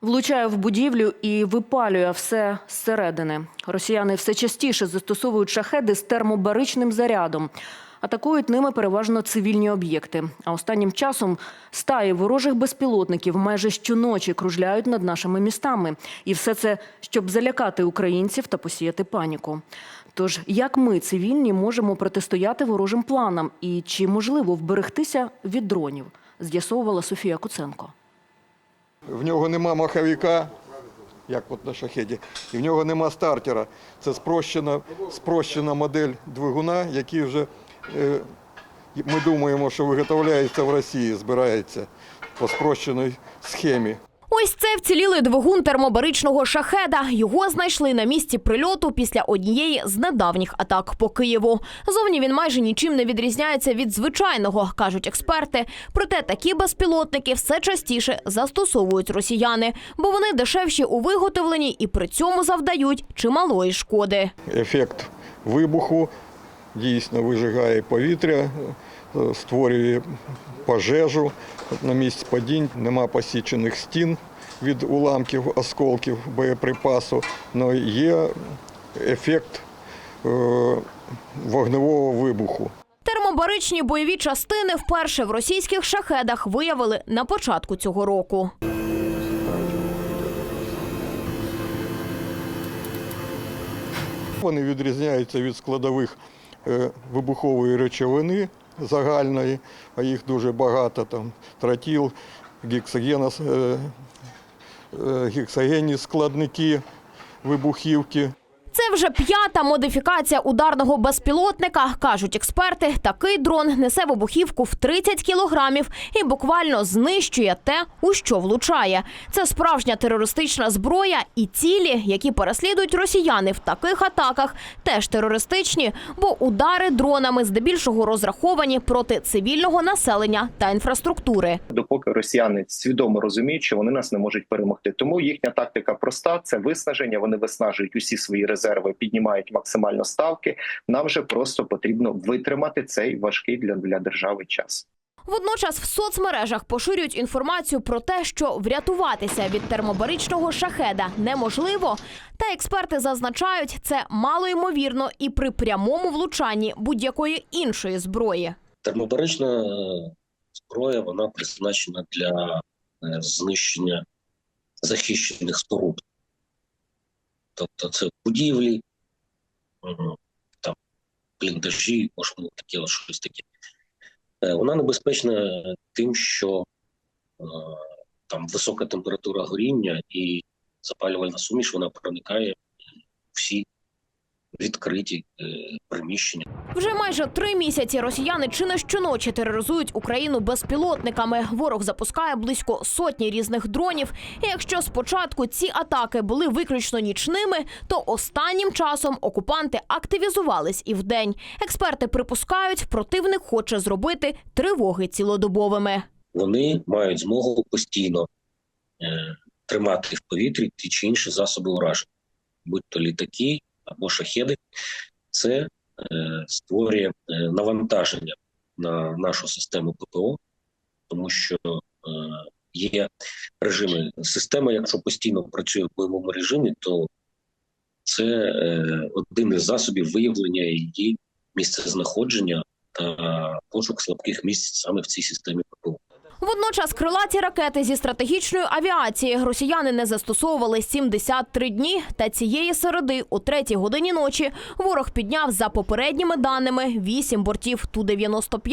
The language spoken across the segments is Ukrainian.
Влучає в будівлю і випалює все зсередини. Росіяни все частіше застосовують шахеди з термобаричним зарядом. Атакують ними переважно цивільні об'єкти. А останнім часом стаї ворожих безпілотників майже щоночі кружляють над нашими містами. І все це, щоб залякати українців та посіяти паніку. Тож, як ми, цивільні, можемо протистояти ворожим планам і чи можливо вберегтися від дронів? З'ясовувала Софія Куценко. В нього нема маховика, як от на шахеді, і в нього нема стартера. Це спрощена, спрощена модель двигуна, який вже е, ми думаємо, що виготовляється в Росії, збирається по спрощеній схемі. Ось це вцілілий двигун термобаричного шахеда. Його знайшли на місці прильоту після однієї з недавніх атак по Києву. Зовні він майже нічим не відрізняється від звичайного, кажуть експерти. Проте такі безпілотники все частіше застосовують росіяни, бо вони дешевші у виготовленні і при цьому завдають чималої шкоди. Ефект вибуху дійсно вижигає повітря, е, створює пожежу на місці падінь, нема посічених стін від уламків, осколків боєприпасу, але є ефект е, вогневого вибуху. Термобаричні бойові частини вперше в російських шахедах виявили на початку цього року. Вони відрізняються від складових е, вибухової речовини загальної, а їх дуже багато, там тротіл, гексогенос, е, е, гексогенні складники вибухівки. Це вже п'ята модифікація ударного безпілотника. кажуть експерти. Такий дрон несе вибухівку в 30 кілограмів і буквально знищує те, у що влучає. Це справжня терористична зброя, і цілі, які переслідують росіяни в таких атаках, теж терористичні, бо удари дронами здебільшого розраховані проти цивільного населення та інфраструктури. допоки росіяни свідомо розуміють, що вони нас не можуть перемогти. Тому їхня тактика проста: це виснаження. Вони виснажують усі свої резерви, піднімають максимально ставки. Нам вже просто потрібно витримати цей важкий для, для держави час. Водночас в соцмережах поширюють інформацію про те, що врятуватися від термобаричного шахеда неможливо. Та експерти зазначають, це мало ймовірно і при прямому влучанні будь-якої іншої зброї. Термобарична е, зброя вона призначена для е, знищення захищених споруд. Тобто це будівлі, там бліндажі, можливо, таке от щось таке. Е, Вона небезпечна тим, що е, там висока температура горіння і запалювальна суміш вона проникає всі відкриті е, приміщення. Вже майже три місяці росіяни чи не щоночі тероризують Україну безпілотниками. Ворог запускає близько сотні різних дронів. І якщо спочатку ці атаки були виключно нічними, то останнім часом окупанти активізувались і вдень. Експерти припускають, противник хоче зробити тривоги цілодобовими. вони мають змогу постійно е, тримати в повітрі ті чи інші засоби ураження, будь то літаки або шахеди. Це е, створює е, навантаження на нашу систему ППО, тому що е, є режими система, якщо постійно працює в бойовому режимі, то це один із засобів виявлення її місцезнаходження та пошук слабких місць саме в цій системі ППО. Водночас крилаті ракети зі стратегічної авіації росіяни не застосовували 73 дні. Та цієї середи, о третій годині ночі, ворог підняв за попередніми даними 8 бортів Ту-95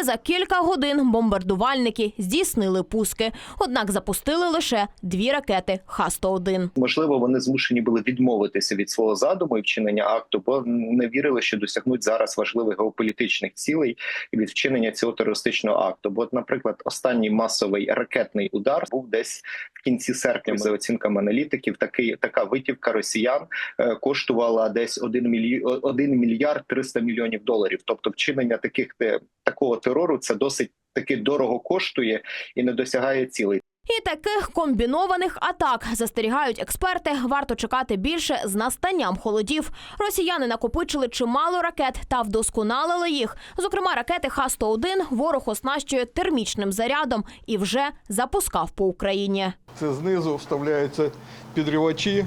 і за кілька годин бомбардувальники здійснили пуски. Однак запустили лише дві ракети Х-101. Можливо, вони змушені були відмовитися від свого задуму і вчинення акту, бо не вірили, що досягнуть зараз важливих геополітичних цілей від вчинення цього терористичного акту. Бо, наприклад, останній масовий ракетний удар був десь в кінці серпня. За оцінками аналітиків, такий така витівка росіян е, коштувала десь 1 мільйон 1 мільярд 300 мільйонів доларів. Тобто, вчинення таких такого терору це досить таки дорого коштує і не досягає цілей. І таких комбінованих атак застерігають експерти. Варто чекати більше з настанням холодів. Росіяни накопичили чимало ракет та вдосконалили їх. Зокрема, ракети Х-101 ворог оснащує термічним зарядом і вже запускав по Україні. Це знизу вставляються підривачі.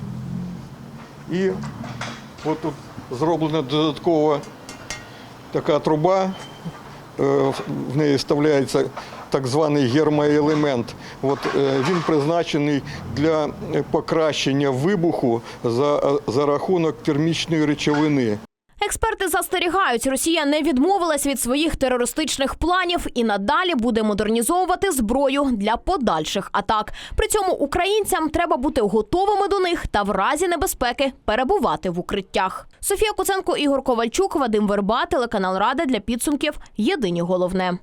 І от тут зроблена додаткова така труба. Е, в- неї вставляється так званий гермоелемент. От, е, він призначений для е, покращення вибуху за, за рахунок термічної речовини. Експерти застерігають, Росія не відмовилась від своїх терористичних планів і надалі буде модернізовувати зброю для подальших атак. При цьому українцям треба бути готовими до них та в разі небезпеки перебувати в укриттях. Софія Куценко, Ігор Ковальчук, Вадим Верба, телеканал Рада для підсумків. Єдині головне.